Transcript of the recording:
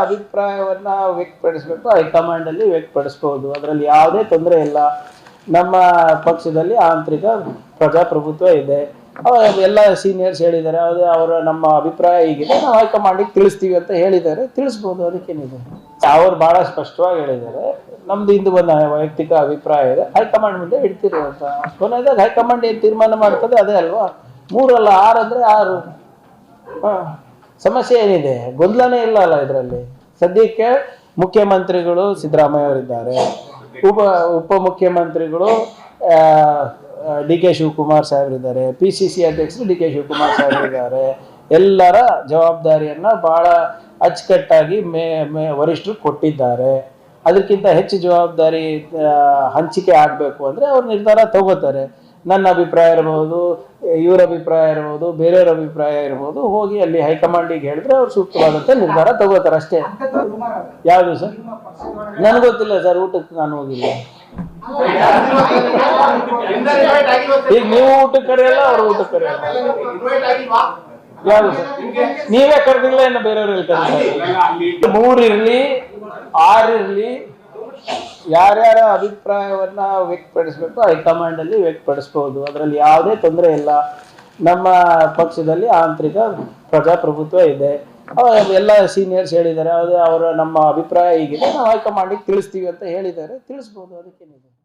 ಅಭಿಪ್ರಾಯವನ್ನ ವ್ಯಕ್ತಪಡಿಸ್ಬೇಕು high command ಅಲ್ಲಿ ವ್ಯಕ್ತಪಡಿಸ್ಬೋದು. ಅದರಲ್ಲಿ ಯಾವುದೇ ತೊಂದರೆ ಇಲ್ಲ. ನಮ್ಮ ಪಕ್ಷದಲ್ಲಿ ಆಂತರಿಕ ಪ್ರಜಾಪ್ರಭುತ್ವ ಇದೆ. ಎಲ್ಲ ಸೀನಿಯರ್ಸ್ ಹೇಳಿದ್ದಾರೆ, ಅದು ಅವರ ನಮ್ಮ ಅಭಿಪ್ರಾಯ ಹೀಗಿದೆ. ನಾವು ಹೈಕಮಾಂಡಿಗೆ ತಿಳಿಸ್ತೀವಿ ಅಂತ ಹೇಳಿದ್ದಾರೆ. ತಿಳಿಸ್ಬೋದು, ಅದಕ್ಕೇನಿದೆ. ಅವ್ರು ಬಹಳ ಸ್ಪಷ್ಟವಾಗಿ ಹೇಳಿದ್ದಾರೆ. ನಮ್ದು ಇಂದು ಒಂದು ವೈಯಕ್ತಿಕ ಅಭಿಪ್ರಾಯ ಇದೆ. ಹೈಕಮಾಂಡ್ ಮುಂದೆ ಇಡ್ತೀರಿ ಅಂತ. ಕೊನೆಯದಾಗ ಹೈಕಮಾಂಡ್ ಏನು ತೀರ್ಮಾನ ಮಾಡ್ತದೆ, ಅದೇ ಅಲ್ವಾ? ಮೂರಲ್ಲ ಆರು ಅಂದ್ರೆ ಆರು. ಹಾ. ಸಮಸ್ಯೆ ಏನಿದೆ? ಗೊಂದಲನೇ ಇಲ್ಲ ಅಲ್ಲ ಇದರಲ್ಲಿ? ಸದ್ಯಕ್ಕೆ ಮುಖ್ಯಮಂತ್ರಿಗಳು ಸಿದ್ದರಾಮಯ್ಯ ಅವರಿದ್ದಾರೆ. ಉಪ ಉಪಮುಖ್ಯಮಂತ್ರಿಗಳು ಡಿ ಕೆ ಶಿವಕುಮಾರ್ ಸಾಹೇಬರಿದ್ದಾರೆ. ಪಿ ಸಿ ಸಿ ಅಧ್ಯಕ್ಷರು ಡಿ ಕೆ ಶಿವಕುಮಾರ್ ಸಾಹೇಬರಿದ್ದಾರೆ. ಎಲ್ಲರ ಜವಾಬ್ದಾರಿಯನ್ನು ಭಾಳ ಅಚ್ಚುಕಟ್ಟಾಗಿ ಮೇ ಮೇ, ವರಿಷ್ಠರು ಕೊಟ್ಟಿದ್ದಾರೆ. ಅದಕ್ಕಿಂತ ಹೆಚ್ಚು ಜವಾಬ್ದಾರಿ ಹಂಚಿಕೆ ಆಗಬೇಕು ಅಂದರೆ ಅವ್ರು ನಿರ್ಧಾರ ತಗೋತಾರೆ. ನನ್ನ ಅಭಿಪ್ರಾಯ ಇರಬಹುದು, ಇವರ ಅಭಿಪ್ರಾಯ ಇರಬಹುದು, ಬೇರೆಯವ್ರ ಅಭಿಪ್ರಾಯ ಇರಬಹುದು, ಹೋಗಿ ಅಲ್ಲಿ ಹೈಕಮಾಂಡಿಗೆ ಹೇಳಿದ್ರೆ ಅವ್ರು ಸೂಕ್ತವಾದಂತೆ ನಿರ್ಧಾರ ತಗೋತಾರೆ ಅಷ್ಟೇ. ಯಾವುದು ಸರ್? ನನಗೆ ಗೊತ್ತಿಲ್ಲ ಸರ್, ಊಟಕ್ಕೆ ನಾನು ಹೋಗಿಲ್ಲ. ಈಗ ನೀವು ಊಟಕ್ಕೆ ಕರೆಯಲ್ಲ, ಅವ್ರು ಊಟಕ್ಕೆ ಕರೆಯಲ್ಲ. ಯಾವುದು ಸರ್? ನೀವೇ ಕರೆದಿಲ್ಲ ಇನ್ನು ಬೇರೆಯವ್ರು ಕರೆದಿಲ್ಲ ಮೂರಿರ್ಲಿ ಆರಿರ್ಲಿ ಯಾರ್ಯಾರ ಅಭಿಪ್ರಾಯವನ್ನ ವ್ಯಕ್ತಪಡಿಸಬೇಕು ಹೈಕಮಾಂಡ್ ಅಲ್ಲಿ ವ್ಯಕ್ತಪಡಿಸ್ಬೋದು. ಅದರಲ್ಲಿ ಯಾವುದೇ ತೊಂದರೆ ಇಲ್ಲ. ನಮ್ಮ ಪಕ್ಷದಲ್ಲಿ ಆಂತರಿಕ ಪ್ರಜಾಪ್ರಭುತ್ವ ಇದೆ. ಎಲ್ಲ ಸೀನಿಯರ್ಸ್ ಹೇಳಿದ್ದಾರೆ. ಅದು ಅವರ ನಮ್ಮ ಅಭಿಪ್ರಾಯ ಹೀಗಿದೆ. ನಾವು ಹೈಕಮಾಂಡಿಗೆ ತಿಳಿಸ್ತೀವಿ ಅಂತ ಹೇಳಿದ್ದಾರೆ. ತಿಳಿಸ್ಬೋದು. ಅದಕ್ಕೇನಿದೆ?